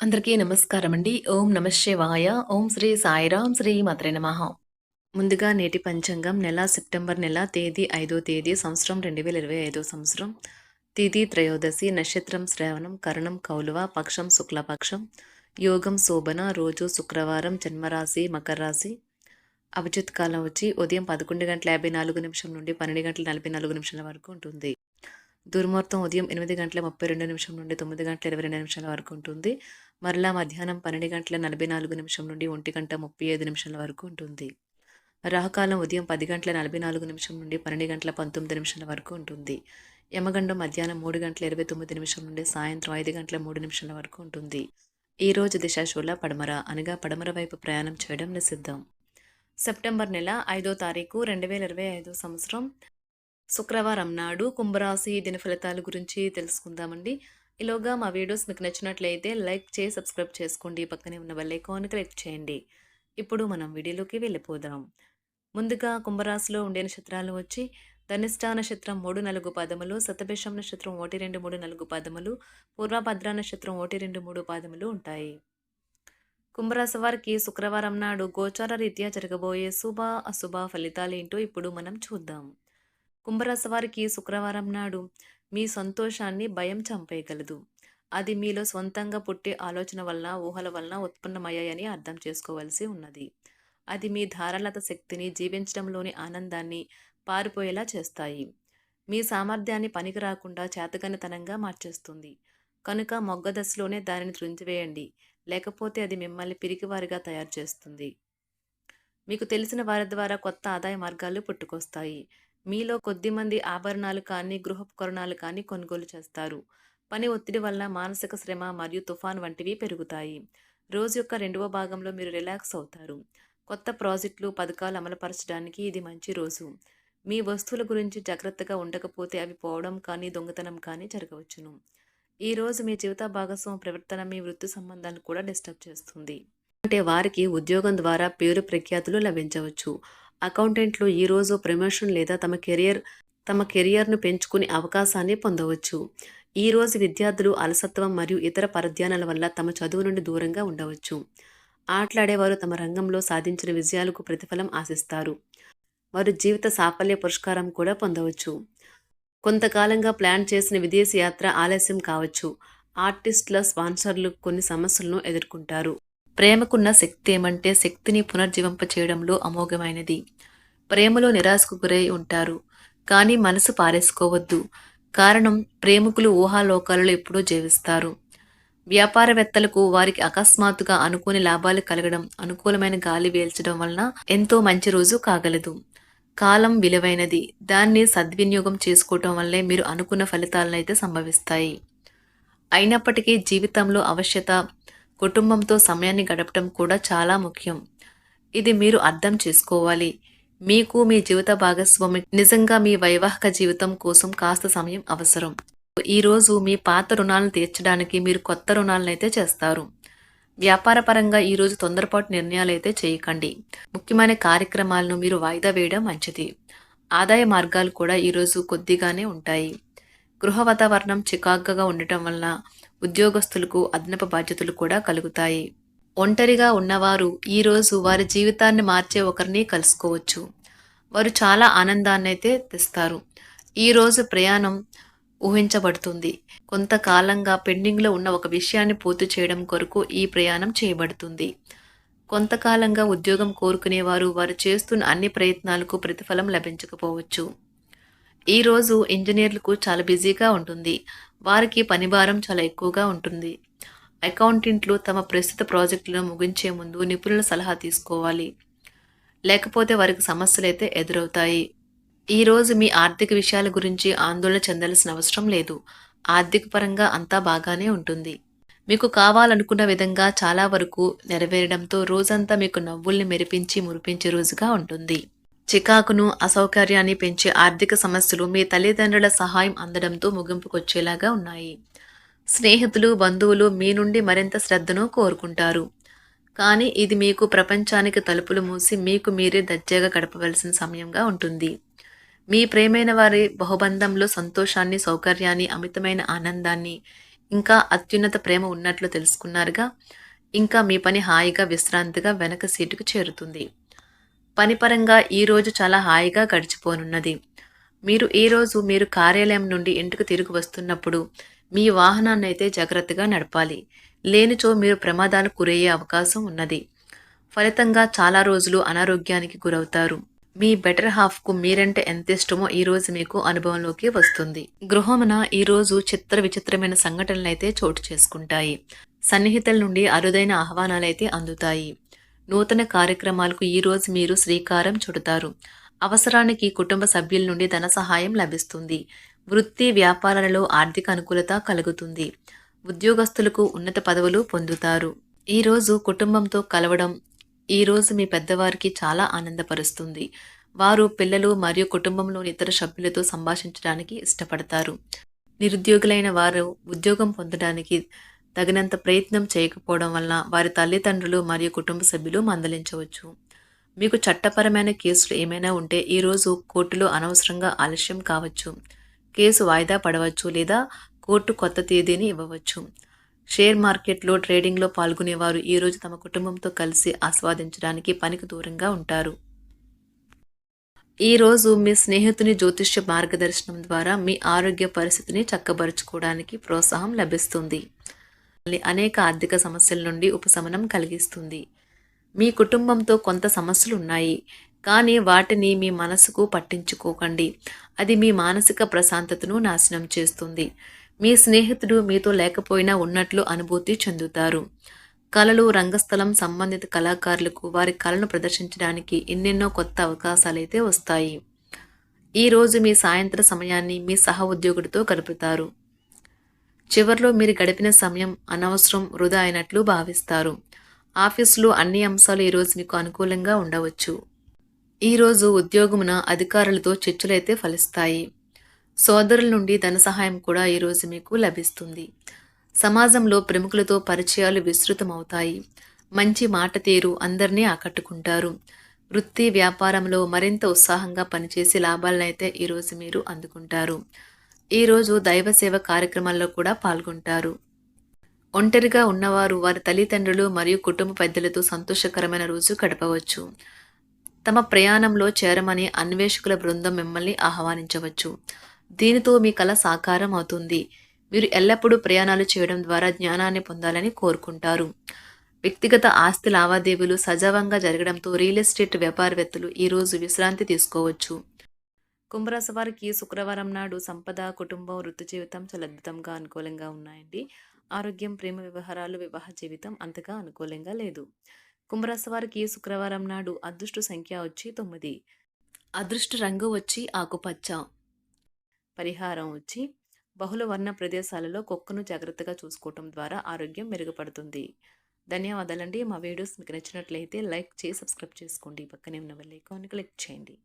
అందరికీ నమస్కారం అండి ఓం నమశివాయ ఓం శ్రీ సాయిరాం శ్రీ మాత్రే నమ. ముందుగా నేటి పంచాంగం నెల సెప్టెంబర్ నెల తేదీ ఐదో తేదీ సంవత్సరం రెండు వేల ఇరవై ఐదో సంవత్సరం. తిథి త్రయోదశి నక్షత్రం శ్రవణం కరణం కౌలువ పక్షం శుక్లపక్షం. యోగం శోభన రోజు శుక్రవారం జన్మరాశి మకర రాశి అభిజిత్ కాలం వచ్చి ఉదయం పదకొండు గంటల యాభై నాలుగు నిమిషం నుండి పన్నెండు గంటల నలభై నాలుగు నిమిషాల వరకు ఉంటుంది. దుర్మార్తం ఉదయం ఎనిమిది గంటల ముప్పై రెండు నిమిషం నుండి తొమ్మిది గంటల ఇరవై రెండు నిమిషాల వరకు ఉంటుంది. మరలా మధ్యాహ్నం పన్నెండు గంటల నలభై నాలుగు నిమిషం నుండి ఒంటి గంట ముప్పై ఐదు నిమిషాల వరకు ఉంటుంది. రాహుకాలం ఉదయం పది గంటల నలభై నాలుగు నిమిషం నుండి పన్నెండు గంటల పంతొమ్మిది నిమిషాల వరకు ఉంటుంది. యమగండం మధ్యాహ్నం మూడు గంటల ఇరవై తొమ్మిది నిమిషం నుండి సాయంత్రం ఐదు గంటల మూడు నిమిషాల వరకు ఉంటుంది. ఈ రోజు దిశాశూల పడమర అనగా పడమర వైపు ప్రయాణం చేయడం నిషిద్ధం. సెప్టెంబర్ నెల ఐదో తారీఖు రెండు వేల ఇరవై ఐదో సంవత్సరం. శుక్రవారం నాడు కుంభరాశి దిన ఫలితాల గురించి తెలుసుకుందామండి. ఇలాగా మా వీడియోస్ మీకు నచ్చినట్లయితే లైక్ చేసి సబ్స్క్రైబ్ చేసుకోండి. పక్కనే ఉన్న బెల్ ఐకాన్ క్లిక్ చేయండి. ఇప్పుడు మనం వీడియోలోకి వెళ్ళిపోదాం. ముందుగా కుంభరాశిలో ఉండే నక్షత్రాలు వచ్చి ధనిష్టా నక్షత్రం మూడు నాలుగు పాదములు సతభిషం నక్షత్రం ఒకటి రెండు మూడు నాలుగు పాదములు పూర్వభద్ర నక్షత్రం ఒకటి రెండు మూడు పాదములు ఉంటాయి. కుంభరాశి వారికి శుక్రవారం నాడు గోచార రీత్యా జరగబోయే శుభ అశుభ ఫలితాలేంటో ఇప్పుడు మనం చూద్దాం. కుంభరాశి వారికి శుక్రవారం నాడు మీ సంతోషాన్ని భయం చంపేయగలదు. అది మీలో సొంతంగా పుట్టే ఆలోచన వలన ఊహల వలన ఉత్పన్నమయ్యాయని అర్థం చేసుకోవాల్సి ఉన్నది. అది మీ ధారాళత శక్తిని జీవించడంలోని ఆనందాన్ని పారిపోయేలా చేస్తాయి. మీ సామర్థ్యాన్ని పనికి రాకుండా చేతగనితనంగా మార్చేస్తుంది. కనుక మొగ్గ దశలోనే దానిని త్రుంచివేయండి లేకపోతే అది మిమ్మల్ని పిరికివారిగా తయారు చేస్తుంది. మీకు తెలిసిన వారి ద్వారా కొత్త ఆదాయ మార్గాలు పుట్టుకొస్తాయి. మీలో కొద్దిమంది ఆభరణాలు కానీ గృహోపకరణాలు కానీ కొనుగోలు చేస్తారు. పని ఒత్తిడి వల్ల మానసిక శ్రమ మరియు తుఫాన్ వంటివి పెరుగుతాయి. రోజు యొక్క రెండవ భాగంలో మీరు రిలాక్స్ అవుతారు. కొత్త ప్రాజెక్టులు పథకాలు అమలుపరచడానికి ఇది మంచి రోజు. మీ వస్తువుల గురించి జాగ్రత్తగా ఉండకపోతే అవి పోవడం కానీ దొంగతనం కానీ జరగవచ్చును. ఈ రోజు మీ జీవిత భాగస్వామి ప్రవర్తన మీ వృత్తి సంబంధాన్ని కూడా డిస్టర్బ్ చేస్తుంది. అంటే వారికి ఉద్యోగం ద్వారా పేరు ప్రఖ్యాతులు లభించవచ్చు. అకౌంటెంట్లు ఈరోజు ప్రమోషన్ లేదా తమ కెరియర్ తమ కెరియర్ను పెంచుకునే అవకాశాన్ని పొందవచ్చు. ఈరోజు విద్యార్థులు అలసత్వం మరియు ఇతర పరధ్యానాల వల్ల తమ చదువు నుండి దూరంగా ఉండవచ్చు. ఆటలాడేవారు తమ రంగంలో సాధించిన విజయాలకు ప్రతిఫలం ఆశిస్తారు. వారు జీవిత సాఫల్య పురస్కారం కూడా పొందవచ్చు. కొంతకాలంగా ప్లాన్ చేసిన విదేశీ యాత్ర ఆలస్యం కావచ్చు. ఆర్టిస్టుల స్పాన్సర్లు కొన్ని సమస్యలను ఎదుర్కొంటారు. ప్రేమకున్న శక్తి ఏమంటే శక్తిని పునర్జీవింప చేయడంలో అమోఘమైనది. ప్రేమలో నిరాశకు గురై ఉంటారు. కానీ మనసు పారేసుకోవద్దు. కారణం ప్రేమికులు ఊహాలోకాలలో ఎప్పుడూ జీవిస్తారు. వ్యాపారవేత్తలకు వారికి అకస్మాత్తుగా అనుకోని లాభాలు కలగడం అనుకూలమైన గాలి వేల్చడం వలన ఎంతో మంచి రోజు కాగలదు. కాలం విలువైనది. దాన్ని సద్వినియోగం చేసుకోవటం వల్లే మీరు అనుకున్న ఫలితాలనైతే సంభవిస్తాయి. అయినప్పటికీ జీవితంలో అవశ్యత కుటుంబంతో సమయాన్ని గడపడం కూడా చాలా ముఖ్యం. ఇది మీరు అర్థం చేసుకోవాలి. మీకు మీ జీవిత భాగస్వామి నిజంగా మీ వైవాహిక జీవితం కోసం కాస్త సమయం అవసరం. ఈరోజు మీ పాత రుణాలను తీర్చడానికి మీరు కొత్త రుణాలను అయితే చేస్తారు. వ్యాపారపరంగా ఈరోజు తొందరపాటు నిర్ణయాలు అయితే చేయకండి. ముఖ్యమైన కార్యక్రమాలను మీరు వాయిదా వేయడం మంచిది. ఆదాయ మార్గాలు కూడా ఈరోజు కొద్దిగానే ఉంటాయి. గృహ వాతావరణం చికాగ్గా ఉండటం వలన ఉద్యోగస్తులకు అదనపు బాధ్యతలు కూడా కలుగుతాయి. ఒంటరిగా ఉన్నవారు ఈరోజు వారి జీవితాన్ని మార్చే ఒకరిని కలుసుకోవచ్చు. వారు చాలా ఆనందాన్ని అయితే తెస్తారు ఈరోజు ప్రయాణం ఊహించబడుతుంది. కొంతకాలంగా పెండింగ్లో ఉన్న ఒక విషయాన్ని పూర్తి చేయడం కొరకు ఈ ప్రయాణం చేయబడుతుంది. కొంతకాలంగా ఉద్యోగం కోరుకునేవారు వారు చేస్తున్న అన్ని ప్రయత్నాలకు ప్రతిఫలం లభించకపోవచ్చు. ఈరోజు ఇంజనీర్లకు చాలా బిజీగా ఉంటుంది. వారికి పనిభారం చాలా ఎక్కువగా ఉంటుంది. అకౌంటెంట్లు తమ ప్రస్తుత ప్రాజెక్టులను ముగించే ముందు నిపుణుల సలహా తీసుకోవాలి. లేకపోతే వారికి సమస్యలు అయితే ఎదురవుతాయి ఈరోజు మీ ఆర్థిక విషయాల గురించి ఆందోళన చెందాల్సిన అవసరం లేదు. ఆర్థిక పరంగా అంతా బాగానే ఉంటుంది. మీకు కావాలనుకున్న విధంగా చాలా వరకు నెరవేరడంతో రోజంతా మీకు నవ్వుల్ని మెరిపించి మురిపించే రోజుగా ఉంటుంది. చికాకును అసౌకర్యాన్ని పెంచే ఆర్థిక సమస్యలు మీ తల్లిదండ్రుల సహాయం అందడంతో ముగింపుకొచ్చేలాగా ఉన్నాయి. స్నేహితులు బంధువులు మీ నుండి మరింత శ్రద్ధను కోరుకుంటారు. కానీ ఇది మీకు ప్రపంచానికి తలుపులు మూసి మీకు మీరే దర్జాగా గడపవలసిన సమయంగా ఉంటుంది. మీ ప్రేమైన వారి బహుబంధంలో సంతోషాన్ని సౌకర్యాన్ని అమితమైన ఆనందాన్ని ఇంకా అత్యున్నత ప్రేమ ఉన్నట్లు తెలుసుకున్నారుగా ఇంకా మీ పని హాయిగా విశ్రాంతిగా వెనక సీటుకు చేరుతుంది. పనిపరంగా ఈరోజు చాలా హాయిగా గడిచిపోనున్నది. మీరు ఈరోజు మీరు కార్యాలయం నుండి ఇంటికి తిరిగి వస్తున్నప్పుడు మీ వాహనాన్ని అయితే జాగ్రత్తగా నడపాలి. లేనిచో మీరు ప్రమాదాలు గురయ్యే అవకాశం ఉన్నది. ఫలితంగా చాలా రోజులు అనారోగ్యానికి గురవుతారు. మీ బెటర్ హాఫ్కు మీరంటే ఎంత ఇష్టమో ఈ రోజు మీకు అనుభవంలోకి వస్తుంది. గృహమున ఈ రోజు చిత్ర విచిత్రమైన సంఘటనలు అయితే చోటు చేసుకుంటాయి. సన్నిహితుల నుండి అరుదైన ఆహ్వానాలైతే అందుతాయి. నూతన కార్యక్రమాలకు ఈ రోజు మీరు శ్రీకారం చుడతారు. అవసరానికి కుటుంబ సభ్యుల నుండి ధన సహాయం లభిస్తుంది. వృత్తి వ్యాపారాలలో ఆర్థిక అనుకూలత కలుగుతుంది. ఉద్యోగస్తులకు ఉన్నత పదవులు పొందుతారు. ఈరోజు కుటుంబంతో కలవడం ఈరోజు మీ పెద్దవారికి చాలా ఆనందపరుస్తుంది. వారు పిల్లలు మరియు కుటుంబంలోని ఇతర సభ్యులతో సంభాషించడానికి ఇష్టపడతారు. నిరుద్యోగులైన వారు ఉద్యోగం పొందడానికి తగినంత ప్రయత్నం చేయకపోవడం వలన వారి తల్లిదండ్రులు మరియు కుటుంబ సభ్యులు మందలించవచ్చు. మీకు చట్టపరమైన కేసులు ఏమైనా ఉంటే ఈరోజు కోర్టులో అనవసరంగా ఆలస్యం కావచ్చు. కేసు వాయిదా పడవచ్చు లేదా కోర్టు కొత్త తేదీని ఇవ్వవచ్చు. షేర్ మార్కెట్లో ట్రేడింగ్లో పాల్గొనేవారు ఈరోజు తమ కుటుంబంతో కలిసి ఆస్వాదించడానికి పనికి దూరంగా ఉంటారు. ఈరోజు మీ స్నేహితుని జ్యోతిష్య మార్గదర్శనం ద్వారా మీ ఆరోగ్య పరిస్థితిని చక్కబరుచుకోవడానికి ప్రోత్సాహం లభిస్తుంది. అనేక ఆర్థిక సమస్యల నుండి ఉపశమనం కలిగిస్తుంది. మీ కుటుంబంతో కొంత సమస్యలు ఉన్నాయి కానీ వాటిని మీ మనసుకు పట్టించుకోకండి. అది మీ మానసిక ప్రశాంతతను నాశనం చేస్తుంది. మీ స్నేహితుడు మీతో లేకపోయినా ఉన్నట్లు అనుభూతి చెందుతారు. కళలు రంగస్థలం సంబంధిత కళాకారులకు వారి కళను ప్రదర్శించడానికి ఎన్నెన్నో కొత్త అవకాశాలైతే వస్తాయి. ఈరోజు మీ సాయంత్ర సమయాన్ని మీ సహ ఉద్యోగుడితో గడుపుతారు. చివర్లో మీరు గడిపిన సమయం అనవసరం వృధా అయినట్లు భావిస్తారు. ఆఫీసులో అన్ని అంశాలు ఈరోజు మీకు అనుకూలంగా ఉండవచ్చు. ఈరోజు ఉద్యోగమున అధికారులతో చర్చలైతే ఫలిస్తాయి. సోదరుల నుండి ధన సహాయం కూడా ఈరోజు మీకు లభిస్తుంది. సమాజంలో ప్రముఖులతో పరిచయాలు విస్తృతమవుతాయి. మంచి మాట తీరు అందరినీ ఆకట్టుకుంటారు. వృత్తి వ్యాపారంలో మరింత ఉత్సాహంగా పనిచేసి లాభాలనైతే ఈరోజు మీరు అందుకుంటారు. ఈరోజు దైవ సేవ కార్యక్రమాల్లో కూడా పాల్గొంటారు. ఒంటరిగా ఉన్నవారు వారి తల్లిదండ్రులు మరియు కుటుంబ పెద్దలతో సంతోషకరమైన రోజు గడపవచ్చు. తమ ప్రయాణంలో చేరమని అన్వేషకుల బృందం మిమ్మల్ని ఆహ్వానించవచ్చు. దీనితో మీ కళ సాకారం అవుతుంది. మీరు ఎల్లప్పుడూ ప్రయాణాలు చేయడం ద్వారా జ్ఞానాన్ని పొందాలని కోరుకుంటారు. వ్యక్తిగత ఆస్తి లావాదేవీలు సజావంగా జరగడంతో రియల్ ఎస్టేట్ వ్యాపారవేత్తలు ఈరోజు విశ్రాంతి తీసుకోవచ్చు. కుంభరాశి వారికి శుక్రవారం నాడు సంపద కుటుంబం వృత్తి జీవితం చాలా అద్భుతంగా అనుకూలంగా ఉన్నాయండి. ఆరోగ్యం ప్రేమ వ్యవహారాలు వివాహ జీవితం అంతగా అనుకూలంగా లేదు. కుంభరాశి వారికి శుక్రవారం నాడు అదృష్ట సంఖ్య వచ్చి తొమ్మిది. అదృష్ట రంగు వచ్చి ఆకుపచ్చ. పరిహారం వచ్చి బహుళ వర్ణ ప్రదేశాలలో కుక్కను జాగ్రత్తగా చూసుకోవటం ద్వారా ఆరోగ్యం మెరుగుపడుతుంది. ధన్యవాదాలండి. మా వీడియోస్ మీకు నచ్చినట్లయితే లైక్ చేసి సబ్స్క్రైబ్ చేసుకోండి. పక్కనే ఉన్న వెళ్ళి క్లిక్ చేయండి.